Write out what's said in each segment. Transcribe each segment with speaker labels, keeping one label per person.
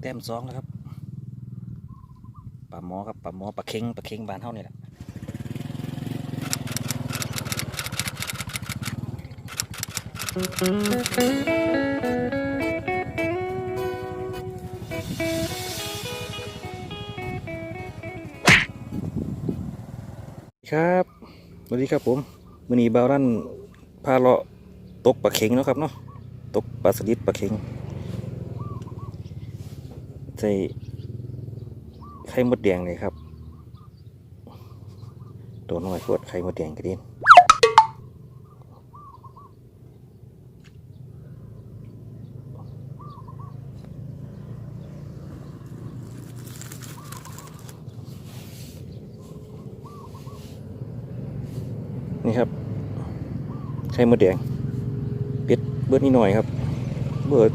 Speaker 1: แต้มสองแล้วครับปลาหมอครับปลาหมอปลาเค็งปลาเค็งบานเท่านี่แหละครับสวัสดีครับผมมือนีบาวรันพาเลาะตกปลาเค็งเนาะครับเนาะตกปลาสลิดปลาเค็ง ใส่ไข่มดแดงเลยครับ ตัวน้อยพวดไข่มดแดงกระเด็นนี่ครับไข่มดแดงเป็ดเบิดนิดหน่อยครับ เบิด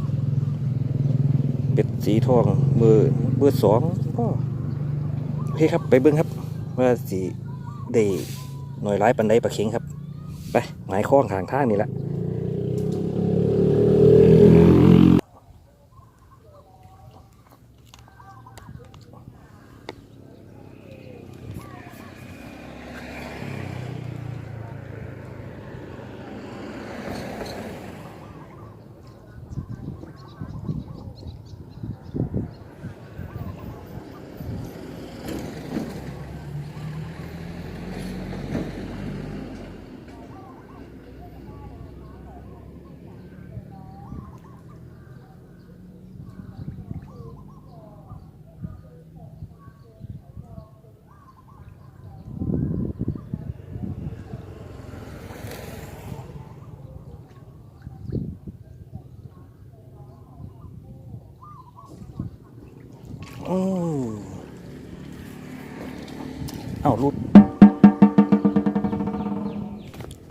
Speaker 1: สีทองมือร์เบอสองก็โอเคครับไปเบิ้งครับว่าสีได้หน่วยร้ายปันไดปลาเค็งครับ ไปหมายข้องทางทางนี่แหละโอ้ เอ้ารุด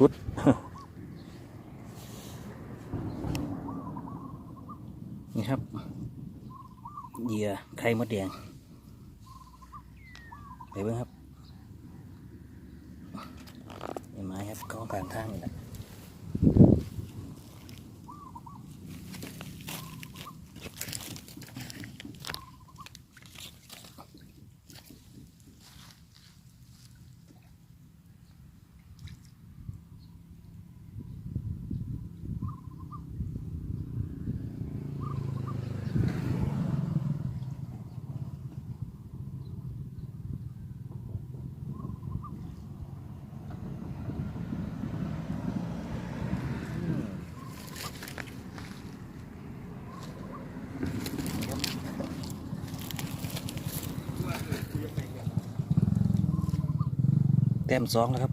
Speaker 1: รุดนี่ครับเหยื่อไข่มดแดงไปเบิ่งครับนี่ไม้ครับกองกลางทางนี่แหละแต้มสองแล้วครับ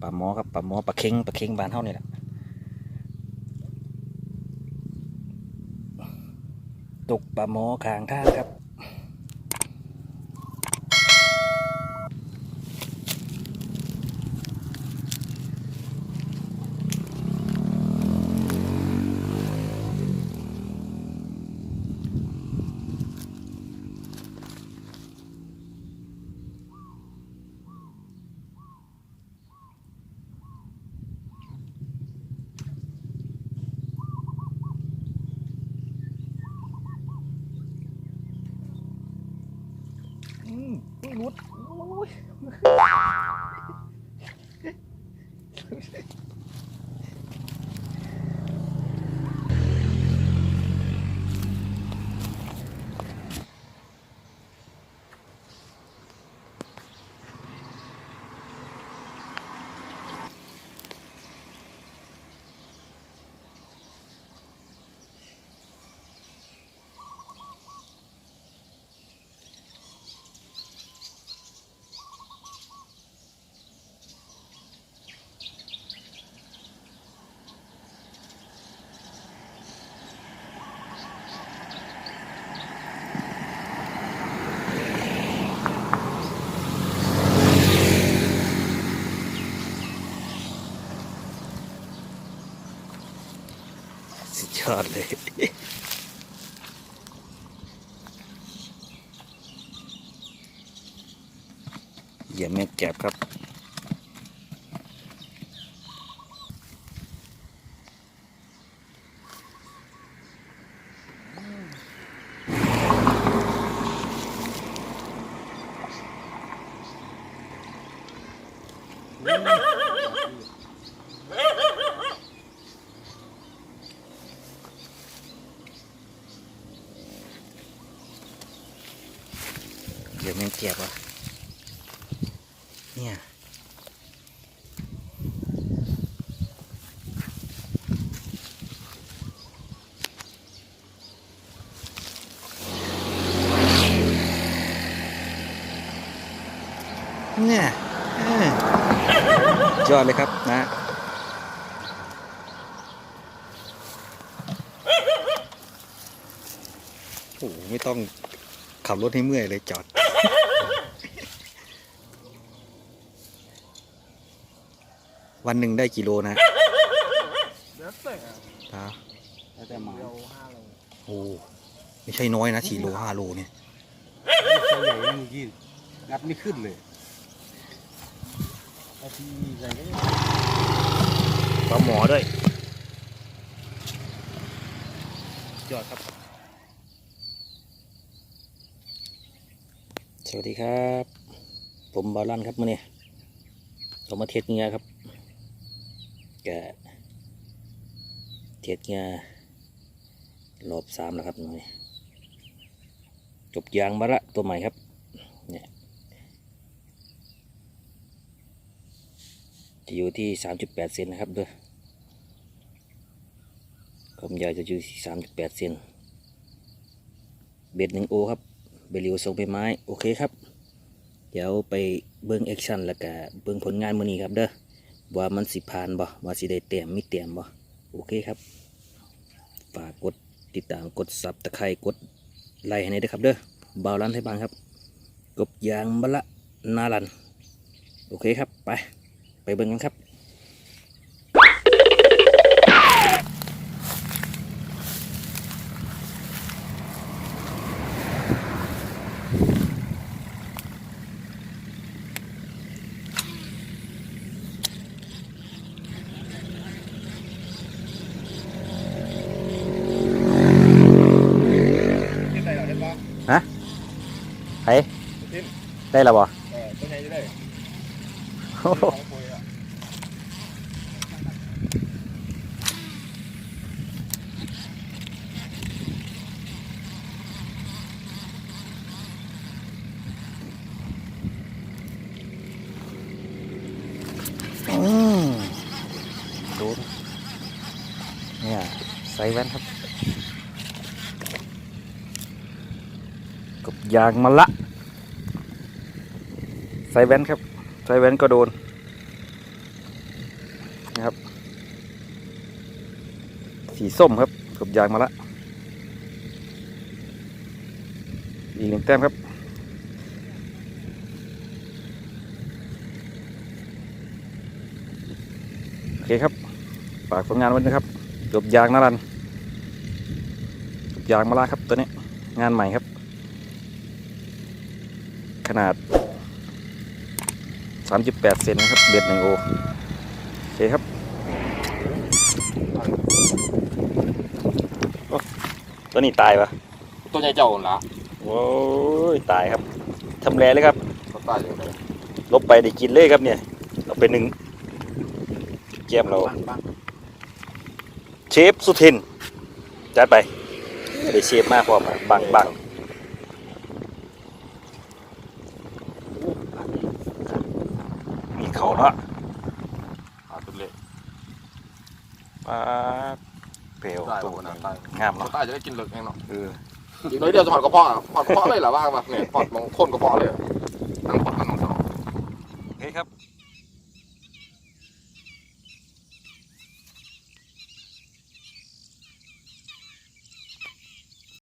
Speaker 1: ปลาหมอครับปลาหมอปลาเค็งปลาเค็งบานเท่านี่แหละตกปลาหมอขางท่าครับ อืมรุดโอ้ย ยอดเลย เหยี่ยมแม่แก็บครับ แมงเจียบวะเนี่ยเนี่ยยอดเลยครับนะโอ้โหไม่ต้องขับรถให้เมื่อยเลยจอด วันหนึ่งได้กี่โลนะ
Speaker 2: เดี๋ยวเตะ
Speaker 1: อ่า
Speaker 3: แล้วแต่หมา
Speaker 2: เดียวห้าโล
Speaker 1: โอ้ไม่ใช่น้อยนะสี่โลห้าโลเนี่ย
Speaker 3: ตัวใหญ่นั่งยืดงัดไม่ขึ้นเลยเอาทีใส่ก็ได้
Speaker 1: ปลาหมอด้วยยอดครับ สวัสดีครับ ผมบาลันครับมื่อนี้ผมมาเทศเงียครับแกะเทศเงียรอบสามแล้วครับหนี่จบยางมาละตัวใหม่ครับเนี่ยจะอยู่ที่สามจุดแปดเซนนะครับเด้อความยาวจะอยู่ที่สามจุดแปดเซนเบ็ดหนึ่งโอครับเบลิวทรงใบไม้ โอเคครับ เดี๋ยวไปเบิ้งแอคชั่นแล้วก็เบิ้งผลงานมือนี้ครับเด้อ ว่ามันสิผ่านบ่ว่าสิได้เต็มมีเต็มบ่โอเคครับ ฝากกดติดตามกดซับตะไคร่กดไลค์ให้หน่อยด้ครับเด้อบาวรันให้บางครับ กบยางมะละนาลัน โอเคครับ ไป ไปเบิ่งกันครับ
Speaker 2: ที่ใส่เราได้ปะ
Speaker 1: ไป ได้แล้วบ่
Speaker 2: เออตัวไหนจะได้
Speaker 1: โอ้โห
Speaker 2: ของปุยอะ
Speaker 1: อืมดูนะเนี่ยใส่แว่นครับกบยางมะละใส่แว่นส่แว่นก็โดนนะครับ สีส้มครับกบยางมะละอีกหนึ่งแต้มครับโอเคครับฝากผลงานไว้นะครับกบยางนารันกบยางมะละครับตัวนี้งานใหม่ครับ ขนาด 3.8 เซนนะครับ เบ็ดหนึ่งโอโอเคครับโอ้ตัวนี้ตายปะ
Speaker 2: ตัวใหญ่เจ้าละ
Speaker 1: โอ้ยตายครับทำแรเลยครับ
Speaker 2: ตัวตายอยู่เลย
Speaker 1: ลบไปได้กินเลยครับเนี่ย เราไปหนึ่งแก้มเรา
Speaker 2: บ้าง
Speaker 1: เชฟสุทินจัดไปไม่ได้เชฟมากพอมาบังบังมีเขาเนาะ
Speaker 2: อ่าตัวเล็ก
Speaker 1: ปลาเปลว
Speaker 2: ตาย
Speaker 1: ตัว
Speaker 2: โอ้น้ำตาย
Speaker 1: งาม
Speaker 2: ตัว
Speaker 1: เนาะ
Speaker 2: ตายจะได้กินเลิกเองเนาะ
Speaker 1: เออ
Speaker 2: อีกน้อยเดียวจะถอดกระเพาะอะถอดกระเพาะเลยเหรอว่างปะเนี่ยถอดมองโคนกระเพาะเลยทั้งถอดทั้งถอด
Speaker 1: โอเคครับ